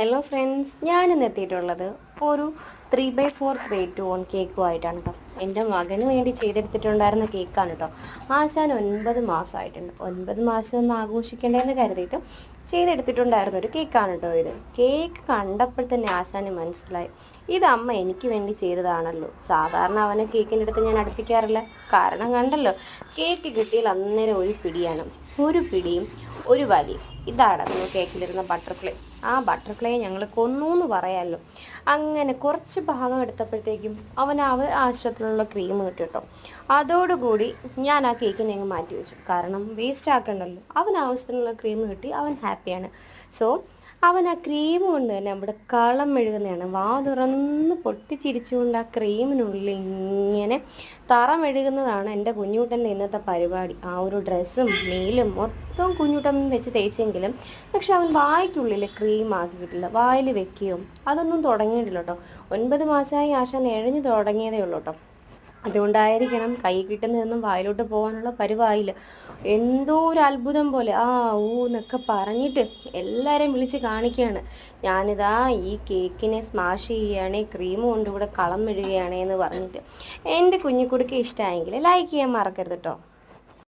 Hello friends ഞാനിന്ന് എത്തിയിട്ടുള്ളത് ഒരു three by four two on കേക്കുമായിട്ടാണ് കേട്ടോ എന്റെ മകന് വേണ്ടി ചെയ്തെടുത്തിട്ടുണ്ടായിരുന്ന കേക്കാണ് കേട്ടോ ആശാൻ ഒൻപത് മാസമായിട്ടുണ്ട് ഒൻപത് മാസം ഒന്ന് ആഘോഷിക്കേണ്ടതെന്ന് കരുതിയിട്ട് ചെയ്തെടുത്തിട്ടുണ്ടായിരുന്ന ഒരു കേക്കാണ് കേട്ടോ ഇത്. കേക്ക് കണ്ടപ്പോൾ തന്നെ ആശാന് മനസ്സിലായി. ഇത് അമ്മ എനിക്ക് വേണ്ടി ചെയ്തതാണല്ലോ. സാധാരണ അവനെ കേക്കിന്റെ അടുത്ത് ഞാൻ അടുപ്പിക്കാറില്ല. കാരണം കണ്ടല്ലോ കേക്ക് കിട്ടിയാൽ അന്നേരം ഒരു പിടിയാണ്. ഒരു പിടിയും ഒരു വലി ഇതാണ് കേക്കിലിരുന്ന ബട്ടർഫ്ലൈ ആ ബട്ടർഫ്ലൈ ഞങ്ങൾ കൊന്നു എന്ന് പറയാമല്ലോ അങ്ങനെ കുറച്ച് ഭാഗം എടുത്തപ്പോഴത്തേക്കും അവൻ അവ ആവശ്യത്തിലുള്ള ക്രീം കിട്ടി കേട്ടോ അതോടുകൂടി ഞാൻ ആ കേക്കിനെ അങ്ങ് മാറ്റി വെച്ചു. കാരണം വേസ്റ്റ് ആക്കണ്ടല്ലോ. അവൻ ആവശ്യത്തിനുള്ള ക്രീം കിട്ടി അവൻ ഹാപ്പിയാണ് സോ അവൻ ആ ക്രീം കൊണ്ട് തന്നെ അവിടെ കളം മെഴുകുന്നതാണ്. വാ തുറന്ന് പൊട്ടിച്ചിരിച്ചുകൊണ്ട് ആ ക്രീമിനുള്ളിൽ ഇങ്ങനെ തറ മെഴുകുന്നതാണ് എന്റെ കുഞ്ഞുകുട്ടന്റെ ഇന്നത്തെ പരിപാടി. ആ ഒരു ഡ്രസ്സും മെയിലും മൊത്തം കുഞ്ഞൂട്ടൻ വെച്ച് തേച്ചെങ്കിലും പക്ഷെ അവൻ വായ്ക്കുള്ളിൽ ക്രീം ആക്കിയിട്ടില്ല വായിൽ വെക്കുകയോ അതൊന്നും തുടങ്ങിയിട്ടില്ല കേട്ടോ. ഒൻപത് മാസമായി ആശാൻ എഴഞ്ഞു തുടങ്ങിയതേ ഉള്ളൂ കേട്ടോ. അതുകൊണ്ടായിരിക്കണം കൈ കിട്ടുന്നതൊന്നും വായിലോട്ട് പോകാനുള്ള പരിവായില്ല. എന്തോ ഒരു അത്ഭുതം പോലെ ആ ഊ എന്നൊക്കെ പറഞ്ഞിട്ട് എല്ലാവരെയും വിളിച്ച് കാണിക്കുകയാണ്. ഞാനിതാ ഈ കേക്കിനെ സ്മാഷ് ചെയ്യുകയാണ് ക്രീം കൊണ്ട് ഇവിടെ കളം വിടുകയാണേ എന്ന് പറഞ്ഞിട്ട്. എന്റെ കുഞ്ഞിക്കുടുക്ക് ഇഷ്ടമായെങ്കിൽ ലൈക്ക് ചെയ്യാൻ മറക്കരുത് കേട്ടോ.